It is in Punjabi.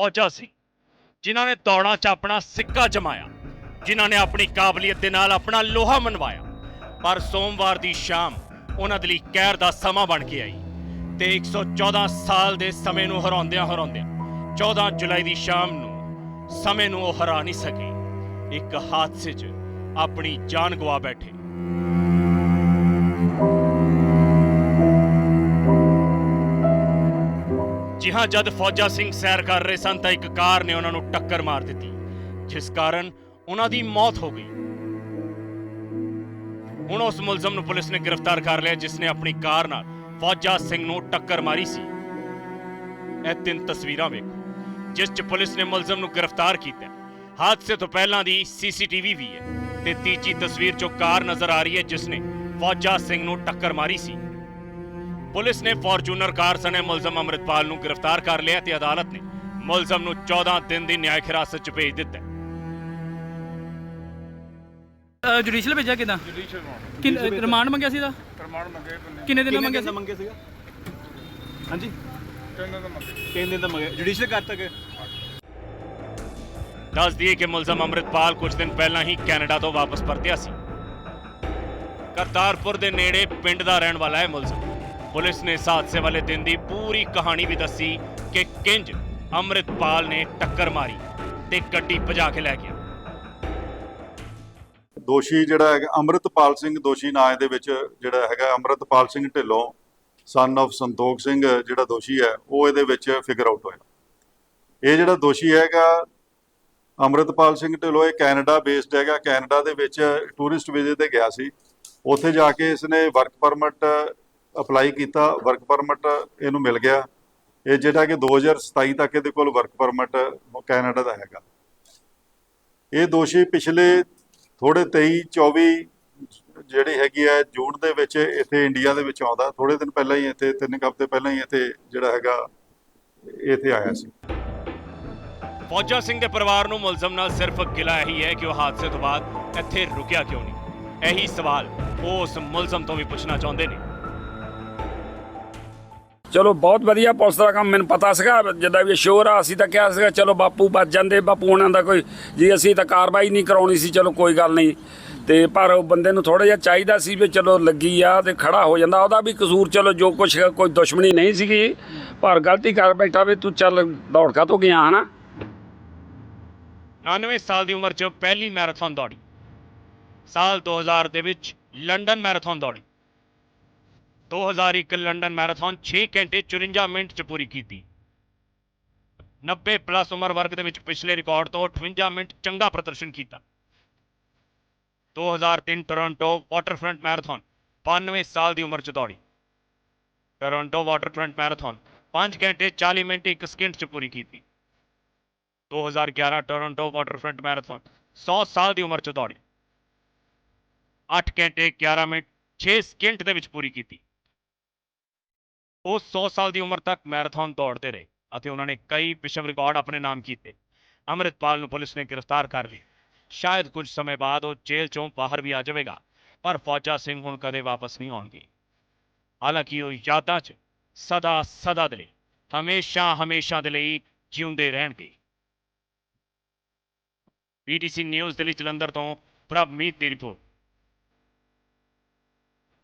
ਫੌਜਾ ਸੀ, ਜਿਨ੍ਹਾਂ ਨੇ ਦੌੜਾਂ 'ਚ ਆਪਣਾ ਸਿੱਕਾ ਜਮਾਇਆ, ਜਿਨ੍ਹਾਂ ਨੇ ਆਪਣੀ ਕਾਬਲੀਅਤ ਦੇ ਨਾਲ ਆਪਣਾ ਲੋਹਾ ਮਨਵਾਇਆ। ਪਰ ਸੋਮਵਾਰ ਦੀ ਸ਼ਾਮ ਉਹਨਾਂ ਦੇ ਲਈ ਕਹਿਰ ਦਾ ਸਮਾਂ ਬਣ ਕੇ ਆਈ ਤੇ 114 ਸਾਲ ਦੇ ਸਮੇਂ ਨੂੰ ਹਰਾਉਂਦਿਆਂ ਹਰਾਉਂਦਿਆਂ 14 ਜੁਲਾਈ ਦੀ ਸ਼ਾਮ ਨੂੰ ਸਮੇਂ ਨੂੰ ਉਹ ਹਰਾ ਨਹੀਂ ਸਕੇ। ਇੱਕ ਹਾਦਸੇ 'ਚ ਆਪਣੀ ਜਾਨ ਗਵਾ ਬੈਠੇ। ਜੀ ਹਾਂ ਜਦ ਫੌਜਾ ਸਿੰਘ ਸੈਰ ਕਰ ਰਹੇ ਸਨ ਤਾਂ ਇੱਕ ਕਾਰ ਨੇ ਉਹਨਾਂ ਨੂੰ ਟੱਕਰ ਮਾਰ ਦਿੱਤੀ, ਜਿਸ ਕਾਰਨ ਉਹਨਾਂ ਦੀ ਮੌਤ ਹੋ ਗਈ। ਹੁਣ ਉਸ ਮੁਲਜ਼ਮ ਨੂੰ ਪੁਲਿਸ ਨੇ ਗ੍ਰਿਫਤਾਰ ਕਰ ਲਿਆ, ਜਿਸ ਨੇ ਆਪਣੀ ਕਾਰ ਨਾਲ ਫੌਜਾ ਸਿੰਘ ਨੂੰ ਟੱਕਰ ਮਾਰੀ ਸੀ। ਇਹ ਤਿੰਨ ਤਸਵੀਰਾਂ ਵੇਖੋ, ਜਿਸ 'ਚ ਪੁਲਿਸ ਨੇ ਮੁਲਜ਼ਮ ਨੂੰ ਗ੍ਰਿਫਤਾਰ ਕੀਤਾ। ਹਾਦਸੇ ਤੋਂ ਪਹਿਲਾਂ ਦੀ ਸੀਸੀਟੀਵੀ ਵੀ ਹੈ ਤੇ ਤੀਜੀ ਤਸਵੀਰ 'ਚੋਂ ਕਾਰ ਨਜ਼ਰ ਆ ਰਹੀ ਹੈ, ਜਿਸ ਨੇ ਫੌਜਾ ਸਿੰਘ ਨੂੰ ਟੱਕਰ ਮਾਰੀ ਸੀ। ਪੁਲਿਸ ਨੇ ਫੋਰਚੂਨਰ ਕਾਰ ਸਣੇ ਮੁਲਜ਼ਮ ਅੰਮ੍ਰਿਤਪਾਲ ਨੂੰ ਗ੍ਰਿਫਤਾਰ ਕਰ ਲਿਆ ਤੇ ਅਦਾਲਤ ਨੇ ਮੁਲਜ਼ਮ ਨੂੰ 14 ਦਿਨ ਦੀ ਨਿਆਇਕ ਹਿਰਾਸਤ 'ਚ ਭੇਜ ਦਿੱਤਾ। ਜੁਡੀਸ਼ੀਅਲ ਭੇਜਿਆ ਕਿਦਾਂ? ਜੁਡੀਸ਼ੀਅਲ ਨੂੰ ਕਿ ਰਿਮਾਂਡ ਮੰਗਿਆ ਸੀ ਦਾ ਪ੍ਰਮਾਣ ਮੰਗੇ ਬੰਨੇ ਕਿੰਨੇ ਦਿਨ ਦਾ ਮੰਗਿਆ ਸੀ? ਮੰਗੇ ਸੀਗਾ? ਹਾਂਜੀ। ਕਹਿੰਦਾ ਤਾਂ ਮੰਗੇ ਤਿੰਨ ਦਿਨ ਦਾ ਮੰਗੇ ਜੁਡੀਸ਼ੀਅਲ ਕਰ ਤੱਕ ਦੱਸ ਦਈਏ ਕਿ ਮੁਲਜ਼ਮ ਅੰਮ੍ਰਿਤਪਾਲ ਕੁਝ ਦਿਨ ਪਹਿਲਾਂ ਹੀ ਕੈਨੇਡਾ ਤੋਂ ਵਾਪਸ ਪਰਤਿਆ ਸੀ। ਕਰਤਾਰਪੁਰ ਦੇ ਨੇੜੇ ਪਿੰਡ ਦਾ ਰਹਿਣ ਵਾਲਾ ਹੈ ਮੁਲਜ਼ਮ। ਪੁਲਿਸ ਨੇ ਇਸ ਹਾਦਸੇ ਵਾਲੇ ਦਿਨ ਦੀ ਪੂਰੀ ਕਹਾਣੀ ਵੀ ਦੱਸੀ ਕਿ ਕਿੰਜ ਅੰਮ੍ਰਿਤਪਾਲ ਨੇ ਟੱਕਰ ਮਾਰੀ ਤੇ ਗੱਡੀ ਭਜਾ ਕੇ ਲੈ ਗਿਆ। ਦੋਸ਼ੀ ਜਿਹੜਾ ਹੈਗਾ, ਅੰਮ੍ਰਿਤਪਾਲ ਸਿੰਘ ਦੋਸ਼ੀ ਨਾਂ ਦੇ ਵਿੱਚ ਜਿਹੜਾ ਹੈਗਾ, ਅੰਮ੍ਰਿਤਪਾਲ ਸਿੰਘ ਢਿੱਲੋਂ ਸਨ ਆਫ ਸੰਤੋਖ ਸਿੰਘ ਜਿਹੜਾ ਦੋਸ਼ੀ ਹੈ, ਉਹ ਇਹਦੇ ਵਿੱਚ ਫਿਗਰ ਆਊਟ ਹੋਇਆ। ਇਹ ਜਿਹੜਾ ਦੋਸ਼ੀ ਹੈਗਾ, ਅੰਮ੍ਰਿਤਪਾਲ ਸਿੰਘ ਢਿੱਲੋਂ, ਇਹ ਕੈਨੇਡਾ ਬੇਸਡ ਹੈਗਾ। ਕੈਨੇਡਾ ਦੇ ਵਿੱਚ ਟੂਰਿਸਟ ਵੀਜ਼ੇ ਤੇ ਗਿਆ ਸੀ। ਉੱਥੇ ਜਾ ਕੇ ਇਸਨੇ ਵਰਕ ਪਰਮਿਟ ਅਪਲਾਈ ਕੀਤਾ ਵਰਕ ਪਰਮਿਟ ਇਹਨੂੰ ਮਿਲ ਗਿਆ। ਇਹ ਜਿਹੜਾ ਕਿ 2027 ਤੱਕ ਇਹਦੇ ਕੋਲ ਵਰਕ ਪਰਮਿਟ ਕੈਨੇਡਾ ਦਾ ਹੈਗਾ। ਇਹ ਦੋਸ਼ੀ ਪਿਛਲੇ ਥੋੜੇ 23 24 ਜਿਹੜੀ ਹੈਗੀ ਹੈ, ਜੂਨ ਦੇ ਵਿੱਚ ਇੱਥੇ ਇੰਡੀਆ ਦੇ ਵਿੱਚ ਆਉਂਦਾ। ਥੋੜੇ ਦਿਨ ਪਹਿਲਾਂ ਹੀ ਇੱਥੇ, ਤਿੰਨ ਕੁ ਹਫ਼ਤੇ ਪਹਿਲਾਂ ਹੀ ਇੱਥੇ ਜਿਹੜਾ ਹੈਗਾ, ਇੱਥੇ ਆਇਆ ਸੀ। ਫੌਜਾ ਸਿੰਘ ਦੇ ਪਰਿਵਾਰ ਨੂੰ ਮੁਲਜ਼ਮ ਨਾਲ ਸਿਰਫ ਗਿਲਾ ਇਹੀ ਹੈ ਕਿ ਉਹ ਹਾਦਸੇ ਤੋਂ ਬਾਅਦ ਇੱਥੇ ਰੁਕਿਆ ਕਿਉਂ ਨਹੀਂ? ਇਹੀ ਸਵਾਲ ਉਹ ਉਸ ਮੁਲਜ਼ਮ ਤੋਂ ਵੀ ਪੁੱਛਣਾ ਚਾਹੁੰਦੇ ਨੇ। ਚਲੋ, ਬਹੁਤ ਵਧੀਆ ਪੁਲਿਸ ਦਾ ਕੰਮ ਮੈਨੂੰ ਪਤਾ ਸੀਗਾ। ਜਿੱਦਾਂ ਵੀ ਸ਼ੋਰ ਆ, ਅਸੀਂ ਤਾਂ ਕਿਹਾ ਸੀਗਾ, ਚਲੋ, ਬਾਪੂ ਬਚ ਜਾਂਦੇ, ਬਾਪੂ ਉਹਨਾਂ ਦਾ ਕੋਈ ਜੀ, ਅਸੀਂ ਤਾਂ ਕਾਰਵਾਈ ਨਹੀਂ ਕਰਾਉਣੀ ਸੀ, ਚਲੋ, ਕੋਈ ਗੱਲ ਨਹੀਂ। ਤੇ ਪਰ ਉਹ ਬੰਦੇ ਨੂੰ ਥੋੜਾ ਜਿਹਾ ਚਾਹੀਦਾ ਸੀ ਵੀ ਚਲੋ ਲੱਗੀ ਆ ਤੇ ਖੜਾ ਹੋ ਜਾਂਦਾ। ਉਹਦਾ ਵੀ ਕਸੂਰ ਚਲੋ ਜੋ ਕੁਛ ਕੋਈ ਦੁਸ਼ਮਣੀ ਨਹੀਂ ਸੀਗੀ। ਪਰ ਗਲਤੀ ਕਰ ਬੈਠਾ ਵੀ ਤੂੰ ਚੱਲ ਦੌੜ ਕਾ ਤੋਂ ਗਿਆ, ਹਨਾ? 99 ਸਾਲ ਦੀ ਉਮਰ 'ਚ ਪਹਿਲੀ ਮੈਰਾਥਨ ਦੌੜੀ। ਸਾਲ 2000 ਦੇ ਵਿੱਚ ਲੰਡਨ ਮੈਰਾਥਨ ਦੌੜੀ। 2001 ਲੰਡਨ ਮੈਰਾਥਨ 6 ਘੰਟੇ 54 ਮਿੰਟ 'ਚ ਪੂਰੀ ਕੀਤੀ 90 ਪਲੱਸ ਉਮਰ ਵਰਗ ਦੇ ਵਿੱਚ ਪਿਛਲੇ ਰਿਕਾਰਡ ਤੋਂ 58 ਮਿੰਟ ਚੰਗਾ ਪ੍ਰਦਰਸ਼ਨ ਕੀਤਾ 2003 ਟੋਰਾਂਟੋ ਵਾਟਰਫਰੰਟ ਮੈਰਾਥਨ 92 ਸਾਲ ਦੀ ਉਮਰ 'ਚ ਦੌੜੀ ਟੋਰਾਂਟੋ ਵਾਟਰਫਰੰਟ ਮੈਰਾਥਨ 5 ਘੰਟੇ 40 ਮਿੰਟ 1 ਸਕਿੰਟ 'ਚ ਪੂਰੀ ਕੀਤੀ 2011 ਟੋਰਾਂਟੋ ਵਾਟਰਫਰੰਟ ਮੈਰਾਥਨ 100 ਸਾਲ ਦੀ ਉਮਰ 'ਚ ਦੌੜੀ 8 ਘੰਟੇ 11 ਮਿੰਟ 6 ਸਕਿੰਟ ਦੇ ਵਿੱਚ ਪੂਰੀ ਕੀਤੀ ਉਹ 100 ਸਾਲ ਦੀ ਉਮਰ ਤੱਕ ਮੈਰਾਥਨ ਦੌੜਦੇ ਰਹੇ ਅਤੇ ਉਹਨਾਂ ਨੇ ਕਈ ਵਿਸ਼ਵ ਰਿਕਾਰਡ ਆਪਣੇ ਨਾਮ ਕੀਤੇ। ਅੰਮ੍ਰਿਤਪਾਲ ਨੂੰ ਪੁਲਿਸ ਨੇ ਗ੍ਰਿਫਤਾਰ ਕਰ ਲਿਆ। ਸ਼ਾਇਦ ਕੁਝ ਸਮੇਂ ਬਾਅਦ ਉਹ ਜੇਲ੍ਹ ਚੋਂ ਬਾਹਰ ਵੀ ਆ ਜਾਵੇਗਾ, ਪਰ ਫੌਜਾ ਸਿੰਘ ਹੁਣ ਕਦੇ ਵਾਪਸ ਨਹੀਂ ਆਉਣਗੇ। ਹਾਲਾਂਕਿ ਉਹ ਯਾਦਾਂ 'ਚ ਸਦਾ ਸਦਾ ਦੇ ਲਈ ਹਮੇਸ਼ਾ ਹਮੇਸ਼ਾ ਦੇ ਲਈ ਜਿਉਂਦੇ ਰਹਿਣਗੇ। ਪੀਟੀਸੀ ਨਿਊਜ਼ ਦੇ ਲਈ ਜਲੰਧਰ ਤੋਂ ਪ੍ਰਭਮੀਤ ਦੀ ਰਿਪੋਰਟ।